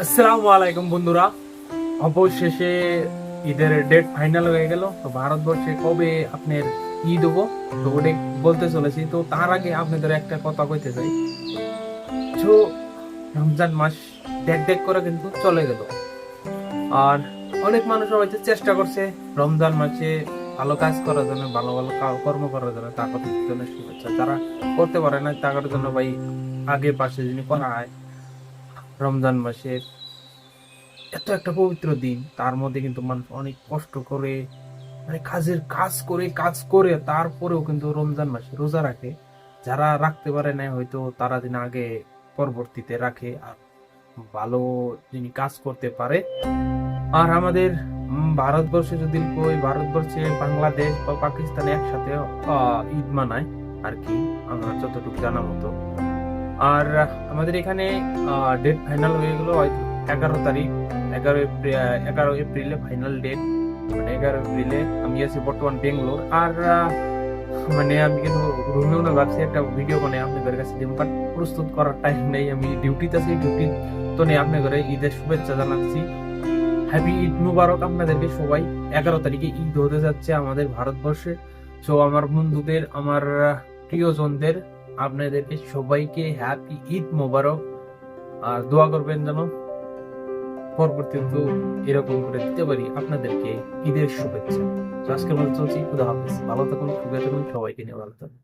আসসালামু আলাইকুম বন্ধুরা। অবশেষে ঈদের ডেট ফাইনাল হয়ে গেল। তো ভারতবর্ষে কবে আপনার ঈদ হব? তো বলতে চলেছি। তো তার আগে আপনাদের একটা কথা কইতে চাই। রমজান মাস করে কিন্তু চলে গেল। আর অনেক মানুষ হয়তো চেষ্টা করছে রমজান মাসে ভালো কাজ করার জন্য, ভালো ভালো কর্ম করার জন্য তাদের জন্য শুভেচ্ছা। যারা করতে পারে না, তাদের জন্য ভাই আগে পাশে যিনি করা হয় রমজান মাসের এত একটা পবিত্র দিন, তার মধ্যে কিন্তু মানুষ অনেক কষ্ট করে মানে কাজের কাজ করে কাজ করে, তারপরেও কিন্তু রমজান মাসে রোজা রাখে। যারা রাখতে পারে না হয়তো তারা দিন আগে পরবর্তীতে রাখে আর ভালো যিনি কাজ করতে পারে। আর আমাদের ভারতবর্ষে যদি কই ভারতবর্ষে বাংলাদেশ বা পাকিস্তানে একসাথে ঈদ মানায়, আর কি, আমার যতটুকু জানা মতো। আর আমাদের এখানে ডেট ফাইনাল হয়ে গেল এগারো তারিখ। এগারো এগারো এপ্রিলে ফাইনাল ডেট মানে এগারো এপ্রিলে আমি আছি বর্তমান বেঙ্গলোর। আর মানে আমি কিন্তু রুমেও না ভাবছি একটা ভিডিও মানে আপনাদের কাছে দিব বাট প্রস্তুত করার টাইম নেই। আমি ডিউটিতে আছি ডিউটি তো নেই আপনাদের ঈদের শুভেচ্ছা জানাচ্ছি। হ্যাপি ঈদ মুবারক আপনাদেরকে সবাই। এগারো তারিখে ঈদ হতে যাচ্ছে আমাদের ভারতবর্ষে। তো আমার বন্ধুদের, আমার প্রিয়জনদের আপনাদেরকে সবাইকে হ্যাপি ঈদ মোবারক। আর দোয়া করবেন যেন পরবর্তীতে এরকম করে দিতে পারি আপনাদেরকে ঈদের শুভেচ্ছা। আজকের মতো চলছি, খুদা হাফিজ। ভালো থাকুন, সুখে থাকুন, সবাইকে নিয়ে ভালো থাকুন।